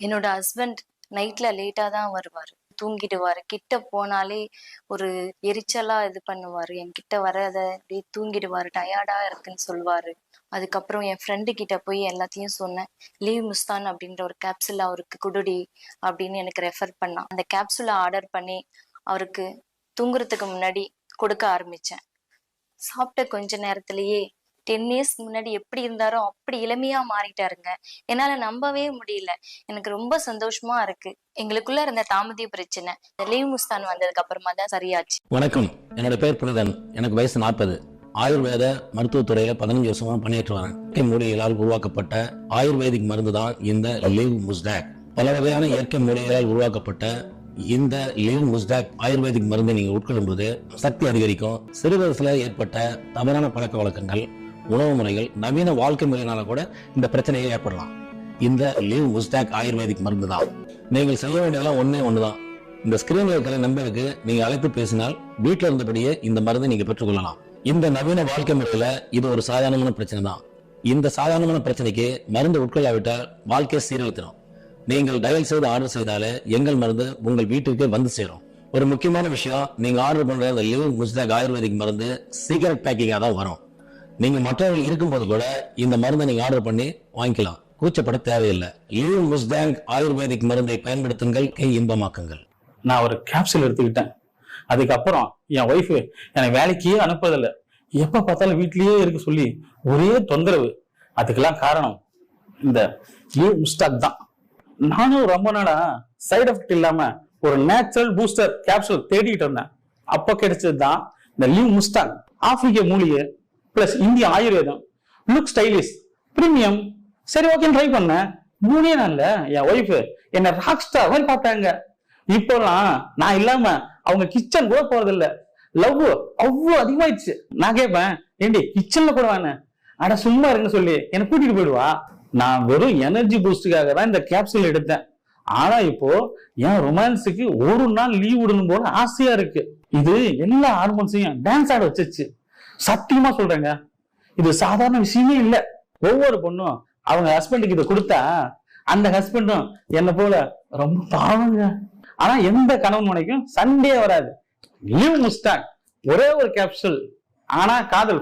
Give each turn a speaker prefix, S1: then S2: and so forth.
S1: என்னோட ஹஸ்பண்ட் நைட்ல லேட்டா தான் வருவாரு. தூங்கிடுவாரு. கிட்ட போனாலே ஒரு எரிச்சலா இது பண்ணுவாரு. என் கிட்ட வராத அப்படியே தூங்கிடுவாரு டயர்டா இருக்குன்னு சொல்லுவாரு. அதுக்கப்புறம் என் ஃப்ரெண்டு கிட்ட போய் எல்லாத்தையும் சொன்னேன். லீவ் முஸ்தான் அப்படின்ற ஒரு கேப்சூல் அவருக்கு குடுடி அப்படின்னு எனக்கு ரெஃபர் பண்ணான். அந்த கேப்சூலை ஆர்டர் பண்ணி அவருக்கு தூங்குறதுக்கு முன்னாடி கொடுக்க ஆரம்பிச்சேன். சாப்பிட்ட கொஞ்ச நேரத்திலேயே டென் இயர்ஸ் முன்னாடி எப்படி இருந்தாரோ அப்படி இளமையா மாறிட்டாருங்க. என்னால நம்பவே முடியல. எனக்கு ரொம்ப சந்தோஷமா இருக்கு. எங்களுக்குள்ள இருந்த தாமதிய பிரச்சனை. இந்த லீவ் முஸ்தான் வந்ததுக்கு அப்புறமா தான் சரியாச்சு.
S2: வணக்கம். என்னோட பேர் பிரதன் எனக்கு வயசு நாற்பது. ஆயுர்வேத மருத்துவத்துறையில பதினஞ்சு வருஷமா பணியாற்றி வரேன். மூலிகளால் உருவாக்கப்பட்ட ஆயுர்வேதிக் மருந்து தான் இந்த லீவ் முஸ்டாக். பல வகையான இயற்கை மூலிகளால் உருவாக்கப்பட்ட இந்த லிவ் முஸ்டாக் ஆயுர்வேதிக் மருந்தை நீங்க உட்கொள்ளும் போது சக்தி அதிகரிக்கும். சிறு வயசுல ஏற்பட்ட தவறான பழக்க வழக்கங்கள் உணவு முறைகள் நவீன வாழ்க்கை முறையினால கூட இந்த பிரச்சனையை ஏற்படலாம். இந்த லிவ் உஸ்டாக் ஆயுர்வேதிக் மருந்து தான். நீங்கள் செல்ல வேண்டியதெல்லாம் ஒண்ணே ஒண்ணுதான். இந்த ஸ்கிரீன்ல இருக்கிற நம்பருக்கு நீங்க அழைத்து பேசினால் வீட்டில் இருந்தபடியே இந்த மருந்தை நீங்க பெற்றுக்கொள்ளலாம். இந்த நவீன வாழ்க்கை முறையில இது ஒரு சாதாரணமான பிரச்சனை தான். இந்த சாதாரணமான பிரச்சனைக்கு மருந்து உட்கொள்ளாவிட்டால் வாழ்க்கையை சீரழித்திடும் நீங்கள் டயல் செய்து ஆர்டர் செய்தாலே எங்கள் மருந்து உங்கள் வீட்டுக்கே வந்து சேரும். ஒரு முக்கியமான விஷயம் நீங்க ஆர்டர் பண்ற இந்த லிவ் முஸ்தாக் ஆயுர்வேதிக் மருந்து சீக்கிரட் பேக்கிங்காக தான் வரும். நீங்கள் மற்றவர்கள் இருக்கும்போது கூட இந்த மருந்தை நீங்கள் ஆர்டர் பண்ணி வாங்கிக்கலாம். கூச்சப்பட தேவையில்லை. லிவ் முஸ்தாக் ஆயுர்வேதிக் மருந்தை பயன்படுத்துங்கள் கை இன்பமாக்குங்கள்.
S3: நான் ஒரு கேப்சூல் எடுத்துக்கிட்டேன். அதுக்கப்புறம் என் ஒய்ஃபு என்னை வேலைக்கே அனுப்புறதில்லை. எப்போ பார்த்தாலும் வீட்லேயே இருக்க சொல்லி ஒரே தொந்தரவு. அதுக்கெல்லாம் காரணம் இந்த லியூ முஸ்டாக் தான். நானும் ரொம்ப நாளா சைடு எஃபெக்ட் இல்லாம ஒரு நேச்சுரல் பூஸ்டர் கேப்சூல் தேடிட்டு இருந்தேன். அப்போ கிடைச்சது தான் இந்த லியூ முஸ்டாக் ஆப்பிரிக்க மூலிகை பிளஸ் இந்திய ஆயுர்வேதம். லுக் ஸ்டைலிஷ் பிரீமியம் சரி ஓகே ட்ரை பண்ணேன் மூணே நாள்ல என் ஒய்ஃப் என்ன ராக் ஸ்டார் மாதிரி பார்த்தாங்க. இப்போலாம் நான் இல்லாம அவங்க கிச்சன் கூட போறதில்ல. லவ் அவ்வளோ அதிகமாயிடுச்சு. நான் கேட்பேன் ஏண்டி கிச்சன்ல கூட வேணேன் அட சும்மா இருங்க சொல்லி என்னை கூட்டிட்டு போயிடுவா? நான் வெறும் எனர்ஜி பூஸ்டுக்காக தான் இந்த கேப்சூல் எடுத்தேன். ஆனா இப்போ என் ரொமான்ஸுக்கு ஒரு நாள் லீவ் விடணும் போல ஆசையா இருக்கு. இது எல்லா ஹார்மோன்ஸையும் டான்ஸ் ஆட வச்சிச்சு சத்தியமா சொல்றேங்க. இது சாதாரண விஷயமே இல்ல. ஒவ்வொரு பொண்ணும் அவங்க ஹஸ்பண்டுக்கு இதை கொடுத்தா அந்த ஹஸ்பண்டும் என்ன போல ரொம்ப பாவங்க. ஆனா எந்த கணவன் மனைக்கும் சண்டே வராது. லீவ் முஸ்டாக் ஒரே ஒரு கேப்சூல் ஆனா காதல்.